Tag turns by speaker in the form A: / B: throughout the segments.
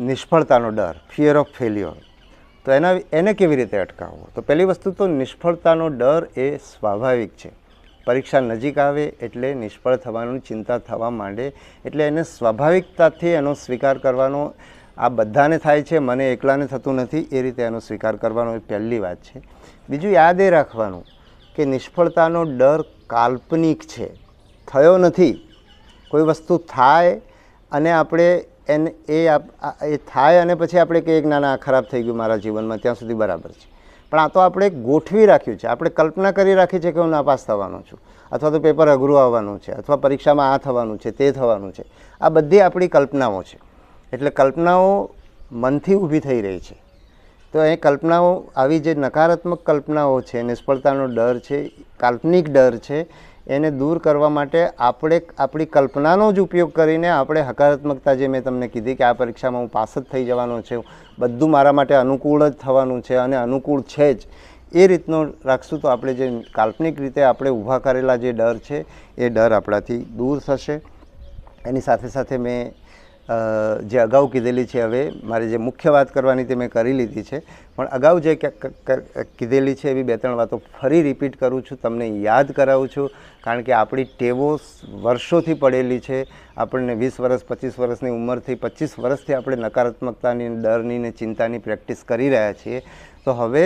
A: નિષ્ફળતાનો ડર fear of failure તો એના એને કેવી રીતે અટકાવવો? તો પહેલી વસ્તુ તો નિષ્ફળતાનો ડર એ સ્વાભાવિક છે. પરીક્ષા નજીક આવે એટલે નિષ્ફળ થવાની, ચિંતા થવા માંડે એટલે એને સ્વાભાવિકતાથી એનો સ્વીકાર કરવાનો આ બધાને થાય છે, મને એકલાને થતું નથી, એ રીતે એનો સ્વીકાર કરવાનો એ પહેલી વાત છે. બીજું યાદ એ રાખવાનું કે નિષ્ફળતાનો ડર કાલ્પનિક છે. થયો નથી. કોઈ વસ્તુ થાય અને આપણે એને એ એ થાય અને પછી આપણે કહીએ કે ના ના ખરાબ થઈ ગયું મારા જીવનમાં, ત્યાં સુધી બરાબર છે. પણ આ તો આપણે ગોઠવી રાખ્યું છે. આપણે કલ્પના કરી રાખી છે કે હું નાપાસ થવાનો છું, અથવા તો પેપર અઘરું આવવાનું છે, અથવા પરીક્ષામાં આ થવાનું છે, તે થવાનું છે. આ બધી આપણી કલ્પનાઓ છે. એટલે કલ્પનાઓ મનથી ઊભી થઈ રહી છે. તો એ કલ્પનાઓ, આવી જે નકારાત્મક કલ્પનાઓ છે, નિષ્ફળતાનો ડર છે, કાલ્પનિક ડર છે એને દૂર કરવા માટે આપણે આપણી કલ્પનાનો જ ઉપયોગ કરીને આપણે હકારાત્મકતા જે મેં તમને કીધી કે આ પરીક્ષામાં હું પાસ જ થઈ જવાનો છે, બધું મારા માટે અનુકૂળ જ થવાનું છે અને અનુકૂળ છે જ, એ રીતનો રાખશું તો આપણે જે કાલ્પનિક રીતે આપણે ઊભા કરેલા જે ડર છે, એ ડર આપણાથી દૂર થશે. એની સાથે સાથે મેં જે અગાઉ કીધેલી છે, હવે મારે જે મુખ્ય વાત કરવાની તે મેં કરી લીધી છે, પણ અગાઉ જે કીધેલી છે એવી બે ત્રણ વાતો ફરી રિપીટ કરું છું, તમને યાદ કરાવું છું, કારણ કે આપણી ટેવો વર્ષોથી પડેલી છે, આપણને વીસ વર્ષ પચીસ વર્ષની ઉંમરથી પચીસ વર્ષથી આપણે નકારાત્મકતાની, ડરની ને ચિંતાની પ્રેક્ટિસ કરી રહ્યા છીએ તો હવે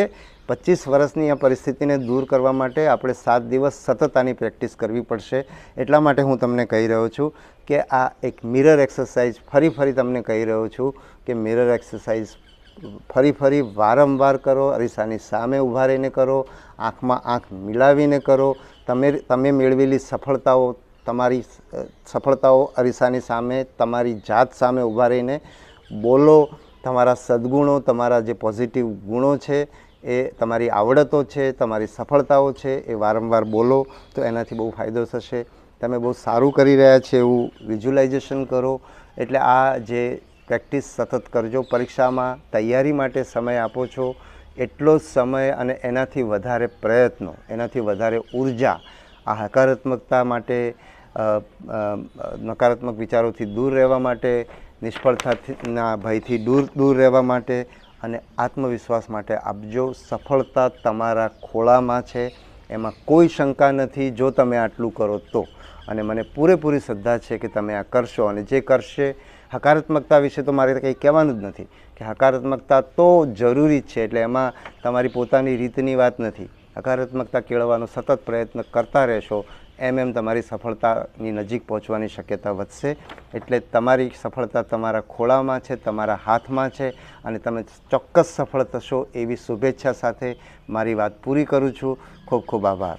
A: પચીસ વર્ષની આ પરિસ્થિતિને દૂર કરવા માટે આપણે સાત દિવસ સતત આની પ્રેક્ટિસ કરવી પડશે. એટલા માટે હું તમને કહી રહ્યો છું કે આ એક મિરર એક્સરસાઇઝ ફરી ફરી તમને કહી રહ્યો છું કે મિરર એક્સરસાઇઝ ફરી ફરી વારંવાર કરો, અરીસાની સામે ઊભા રહીને કરો, આંખમાં આંખ મિલાવીને કરો. તમે તમે મેળવેલી સફળતાઓ, તમારી સફળતાઓ અરીસાની સામે, તમારી જાત સામે ઊભા રહીને બોલો તમારા સદ્ગુણો, તમારા જે પોઝિટિવ ગુણો છે, એ તમારી આવડતો છે, તમારી સફળતાઓ છે, એ વારંવાર બોલો તો એનાથી બહુ ફાયદો થશે. તમે બહુ સારું કરી રહ્યા છે એવું વિઝ્યુલાઇઝેશન કરો. એટલે આ જે પ્રેક્ટિસ સતત કરજો, પરીક્ષામાં તૈયારી માટે સમય આપો છો. એટલો સમય અને એનાથી વધારે પ્રયત્નો, એનાથી વધારે ઊર્જા, આ હકારાત્મકતા માટે નકારાત્મક વિચારોથી દૂર રહેવા માટે, નિષ્ફળતાના ભયથી દૂર દૂર રહેવા માટે અને આત્મવિશ્વાસ માટે આપજો સફળતા તમારા ખોળામાં છે, એમાં કોઈ શંકા નથી, જો તમે આટલું કરો તો. અને મને પૂરેપૂરી શ્રદ્ધા છે કે તમે આ કરશો અને જે કરશે, હકારાત્મકતા વિશે તો મારે કંઈ કહેવાનું જ નથી કે હકારાત્મકતા તો જરૂરી જ છે, એટલે એમાં તમારી પોતાની રીતની વાત નથી. હકારાત્મકતા કેળવવાનો સતત પ્રયત્ન કરતા રહેશો એમ એમ તમારી સફળતાની નજીક પહોંચવાની શક્યતા વધશે. એટલે તમારી સફળતા તમારા ખોળામાં છે, તમારા હાથમાં છે અને તમે ચોક્કસ સફળ થશો એવી શુભેચ્છા સાથે મારી વાત પૂરી કરું છું. ખૂબ ખૂબ આભાર.